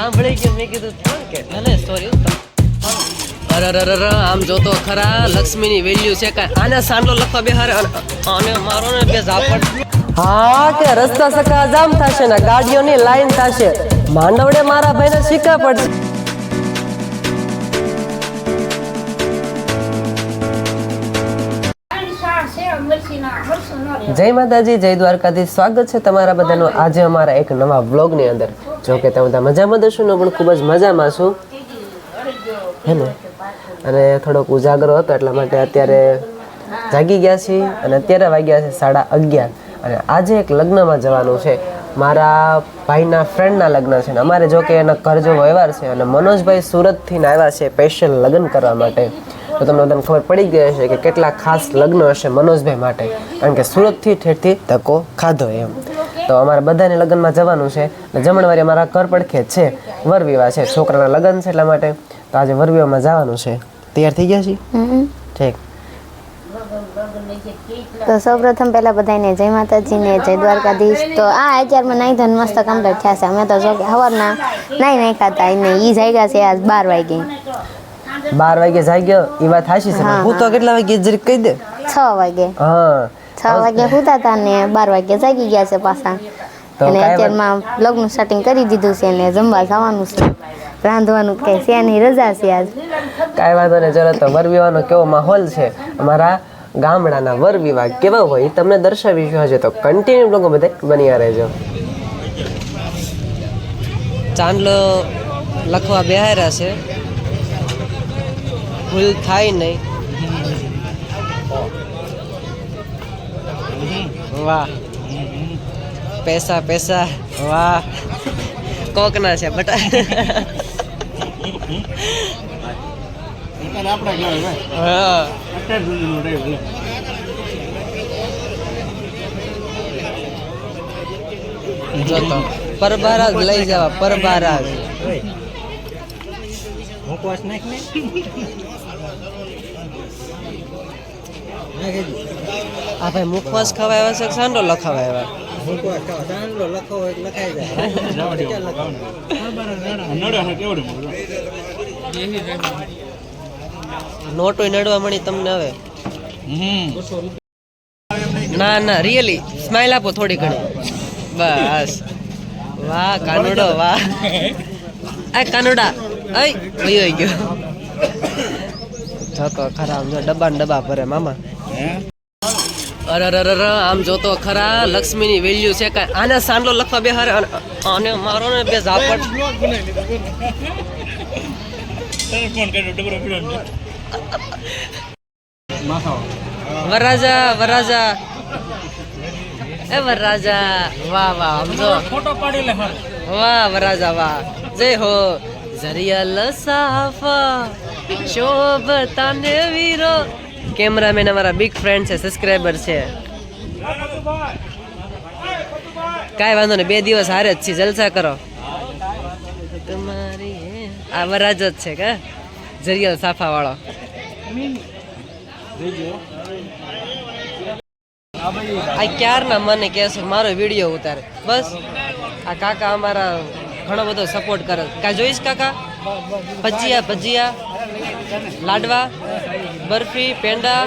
સાંભળી કે મેં કીધું કોણ કે ના સોરી અરે અરે અરે અરે, આમ જોતો ખરા લક્ષ્મીની વેલ્યુ છે કાંઈ. આને સાંડલો લખવા બેહારે અને મારો ને બે ઝાપડ હા કે રસ્તા સકા જામ થશે ને ગાડીઓની લાઈન થશે. માંડવડે મારા ભાઈને શીખા પડશે. જય માતાજી જય દ્વારકાધીશ. સ્વાગત છે તમારા બધાનું આજે અમારા એક નવા વ્લોગની અંદર. જો કે તમે બધા મજામાં દશો ને પણ ખૂબ જ મજામાં છું. હે ને? અને થોડોક ઉજાગરો હતો એટલા માટે અત્યારે જાગી ગયા છીએ અને અત્યારે વાગ્યા છે સાડા અગિયાર. અને આજે એક લગ્નમાં જવાનું છે. મારા ભાઈના ફ્રેન્ડના લગ્ન છે ને અમારે જો કે એના કરજો વ્યવહાર છે અને મનોજભાઈ સુરતથી આવ્યા છે સ્પેશિયલ લગ્ન કરવા માટે. તો તમને બધાને ખબર પડી ગઈ હશે કે કેટલા ખાસ લગ્ન હશે મનોજભાઈ માટે. કારણ કે સુરતથી ઠેઠથી ધક્કો ખાધો એમ. તો અમારે બધાને લગ્નમાં જવાનું છે. અને જમણવારી અમારા ઘર પડખે છે. વરવિવાહ છે. છોકરાના લગ્ન છે એટલા માટે. તો આજે વરવિવાહમાં જવાનું છે. તૈયાર થઈ ગયા છીએ? ઠીક. તો સૌપ્રથમ પહેલા બધાને જય માતાજી ને જય દ્વારકાધીશ. તો આ અત્યારમાં નાઈ ધન મસ્ત કમ્પ્લીટ થયા છે. અમે તો જો કે સવારના નાઈ નાઈ ખાતા ને ઈ જાગ્યા છે આજ બાર વાગે. બાર વાગે જાગ્યો. એ વાત હાશી છે હું. તો કેટલા વાગે જરીક કહી દે? છ વાગે. હા. છ વાગે સુતા હતા ને બાર વાગે જાગી ગયા છે પાછા. અને અત્યારમાં લગ્ન સ્ટાર્ટિંગ કરી દીધું છે ને જમવા જવાનું છે. રાંધવાનું કઈ છે નહીં રજા છે આજ. કાંઈ વાંધો નહીં ચલો તો વર વિવાહનો કેવો માહોલ છે? અમારા ગામડાના વર વિવાહ કેવા હોય તમને દર્શાવીશું હશે તો કન્ટિન્યુ લોકો બધે બન્યા રહેજો. ચાંદલો લખવા બેહાર્યા છે. ભૂલ થાય નહીં. વાહ. પૈસા પૈસા વાહ. કોકના છે બટા. હા. જો તો પરબારા લઈ જવા પરબારા જ આ ભાઈ મુખવાસ ખાવા આવ્યા છે કે સાંડો લખાવા આવ્યા? નોટો નડવા મળી તમને હવે? ના ના રિયલી સ્માઈલ આપો થોડી ઘણી. બસ. વાહ કાનુડો વાહ. આ કાનુડા. અય વયો ગયો. જતો ખરાબ જો ડબ્બા ને ડબ્બા ભરે મામા. અરે અરે અરે આમ જોતો ખરા લક્ષ્મીની વેલ્યુ છે કાંઈ. આને સાંડલો લખવા બે હારે અને- મારો ને બે ઝાપટ. વરરાજા વરરાજા. એ વરરાજા વાહ વાહ સમજો ફોટો પાડી લે વાહ વરરાજા વાહ. જય હો. જરિયલ સાફા શોભતા ને વીરો. કેમેરામેન અમારા બિગ ફ્રેન્ડ છે સબસ્ક્રાઈબર છે. કાંઈ વાંધો નહીં, બે દિવસ હારે જ છીએ, જલસા કરો. તમારી આ વરાજ જ છે, કે? જરિયલ સાફા વાળો આ ક્યારના મને કહેશો? મારો વીડિયો ઉતારે. બસ. આ કાકા અમારા ઘણો બધો સપોર્ટ કરે. કા જોઈશ કાકા? ભજીયા ભજીયા? લાડવા બરફી પેંડા.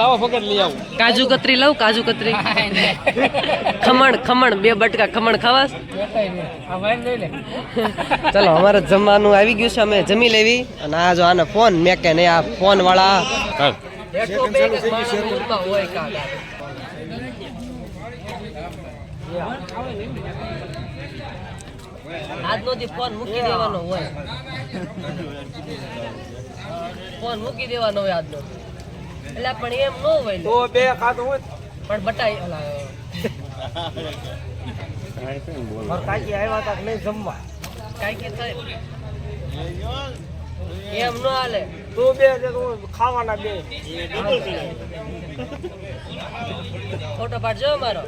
લાવો ફકત લઈ આવું. કાજુ કતરી લઉં કાજુ કતરી. ખમણ ખમણ બે બટકા ખમણ ખાવાસ. ચલો અમારે જમવાનું આવી ગયું છે અમે જમી લેવી. અને આ જો આને ફોન મેં કે નહીં આ ફોન વાળા આજનો દી ફોન મૂકી દેવાનો હોય. ફોન મૂકી દેવાનો હોય આજનો. એટલે પણ એમ ન હોય તો બે ખાતું હોય પણ બટાઈ મારા કાકી આવ્યા હતા કે નહીં જમવા. કાંઈ કે થાય એમ ન હાલે. તું બે ખાવાના બે. ફોટો પાડજો મારો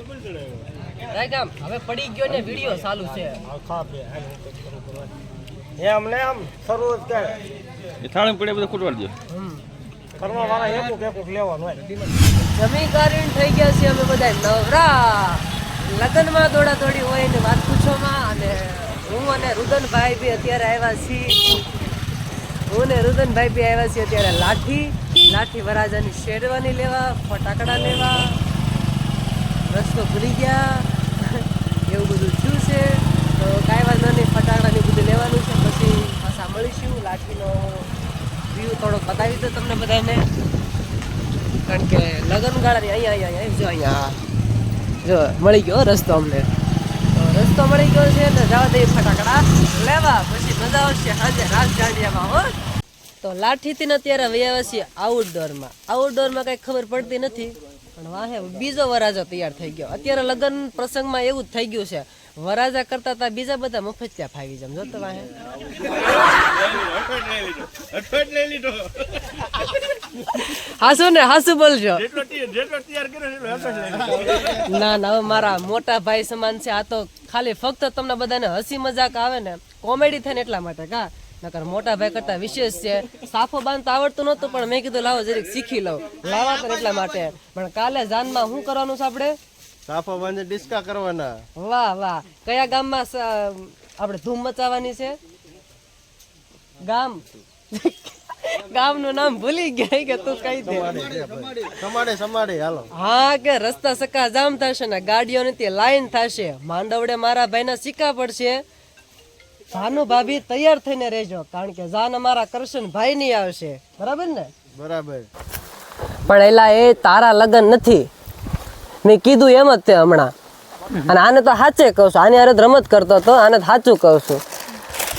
રાયગામ હવે પડી ગયો ને વીડિયો ચાલુ છે. હા, ખા બે હાલ હું કંઈક કરું કરવાનું. એમ ને એમ શરૂ જ કરે. એ થાળી પડે બધું ખૂટવાડી દો. કરવા વાળા એકું એકું લેવાનું હોય. જમી કરીને થઈ ગયા છીએ અમે બધા નવરા. લગ્નમાં દોડા દોડી હોય ને વાત પૂછોમાં અને હું હું અને રુદનભાઈ બી અત્યારે આવ્યા છીએ. હું ને રુદનભાઈ બી આવ્યા છીએ અત્યારે લાઠી. લાઠી વરાજાની શેરવાની લેવા ફટાકડા લેવા. રસ્તો ભૂલી ગયા. એવું બધું થયું છે. તો કાંઈ વાંધો નહીં ફટાકડાને બધું લેવાનું છે. પછી પાછા મળીશું. લાઠીનો વ્યૂ થોડોક બતાવી દો તમને બધાને. કારણ કે લગનગાળાની અહીંયા અહીંયા જો અહીંયા, જો મળી ગયો રસ્તો અમને. તો રસ્તો મળી ગયો છે તો જવા દઈએ ફટાકડા. લેવા, પછી મજા આવશે સાંજે રાત જાડિયામાં, હો. તો લાઠીથી અત્યારે વયા છીએ આઉટડોરમાં આઉટડોરમાં કાંઈ ખબર પડતી નથી. પણ વાહે બીજો વરાજો તૈયાર થઈ ગયો. અત્યારે લગ્ન પ્રસંગમાં એવું જ થઈ ગયું છે. વરાજા કરતા તા બીજા બધા મફતિયા ફાવી જમ. જોતો વાહે. હાસુ ને, હાસુ બોલજો. ના ના, હવે મારા મોટા ભાઈ સમાન છે. આ તો ખાલી ફક્ત તમને બધાને હસી મજાક આવે ને, કોમેડી થાય ને એટલા માટે કા. નકર મોટા ભાઈ કરતા વિશેષ છે. સાફો બાંધતા આવડતું નહોતું પણ મેં કીધું લાવો જરીક શીખી લઉં. લાવા તો એટલા માટે. પણ કાલે જાનમાં શું કરવાનું છે આપણે? સાફો બાંધે ડિસ્કા કરવાના. વાહ વાહ. કયા ગામમાં આપણે ધૂમ મચાવવાની છે? ગામ? ગામનું નામ ભૂલી ગયા કે તું કઈ દે. સમાડે સમાડે હાલો. હા કે રસ્તા સકા જામ થશે ને ગાડીઓ નથી લાઈન થશે. માંડવડે મારા ભાઈના સિક્કા પડશે. ભાનુ ભાભી તૈયાર થઈને રહેજો કારણ કે જાન અમારા કરશન ભાઈ ની આવશે. બરાબર ને? બરાબર. પણ એલા એ તારા લગન નથી. મેં કીધું એમ જ તે હમણાં. અને આને તો સાચે કહું છું. આની હારે જ રમત કરતો હતો આને સાચું કહું છું.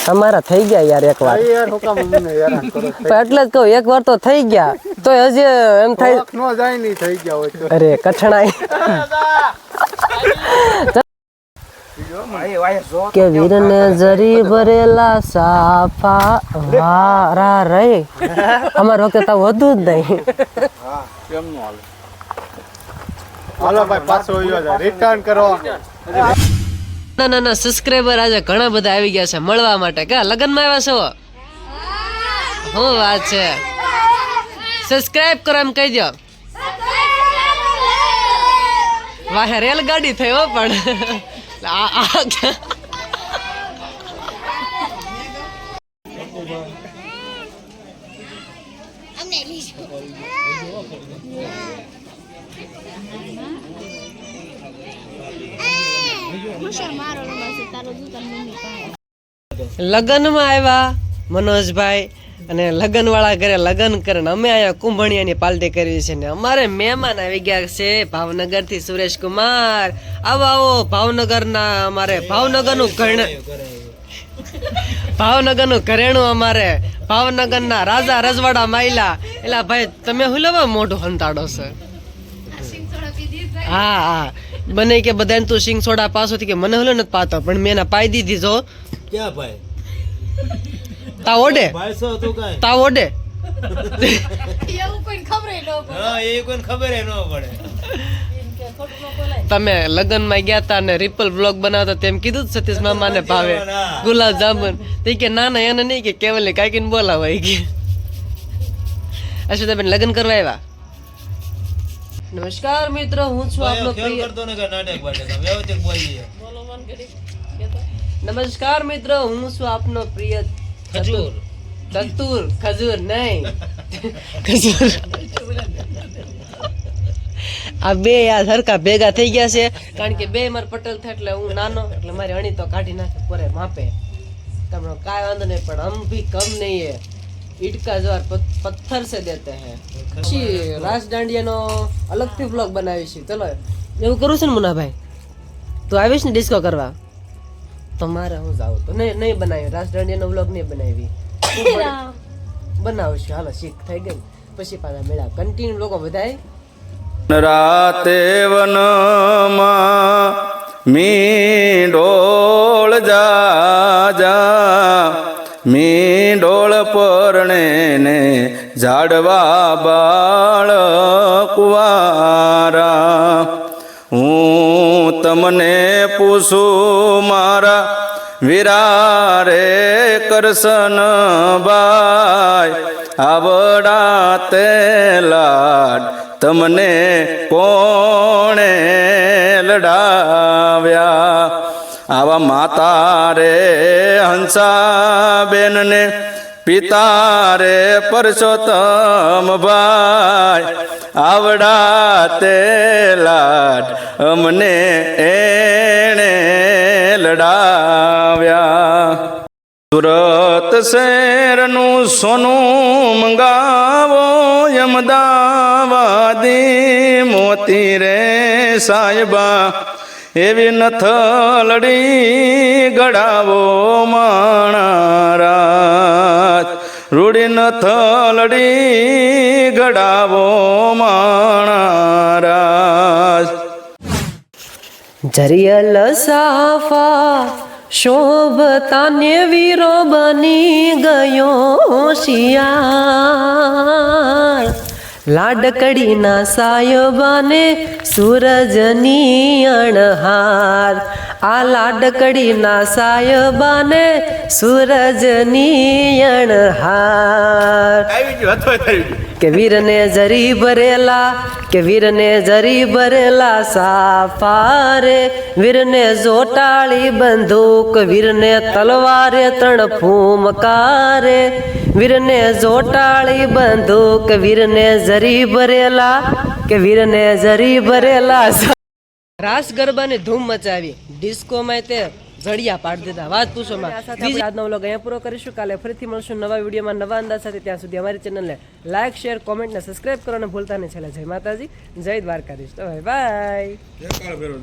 તમારા થઈ ગયા યાર એક વાર. યાર હું કામ મને હેરાન કરો પણ એટલે જ કહું એક વાર તો થઈ ગયા. તો હજી એમ થાય જાય નહીં થઈ ગયા હોય અરે કઠણાઈ. કે વીરને જરી ભરેલા સાફા વારા રે અમાર વખતે તો વધુ જ નહીં. હાલો ભાઈ પાછો રિટર્ન કરો. ના ના ના સબસ્ક્રાઈબર આજે ઘણા બધા આવી ગયા છે મળવા માટે. કા લગ્નમાં આવ્યા છો? શું વાત છે? સબસ્ક્રાઇબ કરો એમ કહી દો. વાહે રેલગાડી થઈ હો પણ. લગ્નમાં આવ્યા. મનોજભાઈ અને લગ્નવાળા ઘરે લગ્ન કરે અમે અહીંયા કુંભણિયાની પાલટી કરવી છે ને અમારે મહેમાન આવી ગયા છે ભાવનગરથી સુરેશકુમાર. સુરેશ કુમાર આવો આવો, ભાવનગરના અમારે ભાવનગરનું ઘણ ભાવનગરનું ઘરેણું અમારે ભાવનગરના રાજા રજવાડા માયલા. એટલે ભાઈ, તમે હું લેવા મોઢું હંતાડો છે? હા હા. બને કે બધાને તું સિંગ સોડા પાસો કે મને હલો નથી પાતો, પણ મેં એના પાઈ દીધી જો. ક્યાં ભાઈ તા ઓડે તું ઓડે તમે લગ્ન ન લગ્નમાં ગયા તા ને રિપલ બ્લોગ બનાવતા તેમ કીધું સતીશ મામા ને ભાવે ગુલાબ જામુન તે કે ના ના એને નહીં કે કેવલે કાંઈક બોલાવાય કે. અશ્વિતાબેન લગ્ન કરવા આવ્યા? નમસ્કાર મિત્રો હું છું આપનો પ્રિય કરતો ને કે નાટક બાટક વ્યવસ્થિત બોલીએ. નમસ્કાર મિત્રો હું છું આપનો પ્રિય ખજૂર. તંતુર ખજૂર નહીં. ખજૂર. આ બે યાર હરકા ભેગા થઈ ગયા છે. કારણ કે બે માર પટેલ થાય એટલે હું નાનો એટલે મારી અણી તો કાઢી નાખે પોરે માપે. તમને કાંઈ વાંધો નહીં પણ હમ ભી કમ નહીં હે ઈટકા જવાર પથ્થર સે દેતે હે. પછી રાસ દાંડિયાનો અલગથી વ્લોગ બનાવીશું. ચલો એવું કરું છું ને મુનાભાઈ? તું આવીશ ને ડિસ્કો કરવા? તો મારે હું જાઉં તો. નહીં નહીં બનાવી રાસ દાંડિયાનો બ્લોગ નહીં બનાવી. બનાવશું. હાલો શીખ થઈ ગઈ. પછી પાછા મેળા. કન્ટિન્યુ લોકો બધાય. રાતે વનમાં મી ડોળ જા જા મી ડોળ પરણે ને ઝાડવા બાળ કુવારા. હું તમને પૂછું મારા વિરારે કરશન બાય. આવડા તે લાડ તમને કોણે લડાવ્યા? આવા માતા રે હંસાબેનને પિતા રે પરસોત્તમ ભાઈ. આવડા તે લાડ અમને એણે લડાવ્યા સુરત શહેરનું સોનું મંગાવો યમદાવાદી મોતી રે સાહેબા. એવી નથલડી ગળાવો માણારાજ. રૂડી નથલડી ગળાવો માણારાજ. જરિયલ સાફા શોભતાને વીરો બની ગયો શિયાળ. લાડકડીના સાયબાને સૂરજની અણહાર. આ લાડકડીના સાયબાને સૂરજની અણહાર આવી ગયું હતો આવી ગયું. કે વીરને જરી ભરેલા કે વીરને જરી ભરેલા સાફારે વીરને જોટાળી બંદૂક વીરને તલવારે ત્રણ ફૂમકારે વીરને જોટાળી બંદૂક વીરને જરી ભરેલા કે વીરને જરી ભરેલા રાસ ગરબાને ધૂમ મચાવી. ડિસ્કોમાં તે જડિયા પાડી દીધા. વાત પૂછો માં. બીજી આજનો વ્લોગ અહીંયા પૂરો કરીશું. કાલે ફરીથી મળશું નવા વિડીયોમાં નવા અંદાજ સાથે. ત્યાં સુધી અમારી ચેનલને લાઈક શેર કોમેન્ટ ને સબસ્ક્રાઇબ કરવાનું ભૂલતા નહીં. છેલ્લે જય માતાજી જય દ્વારકાધીશ. તો બાય ફેરવો.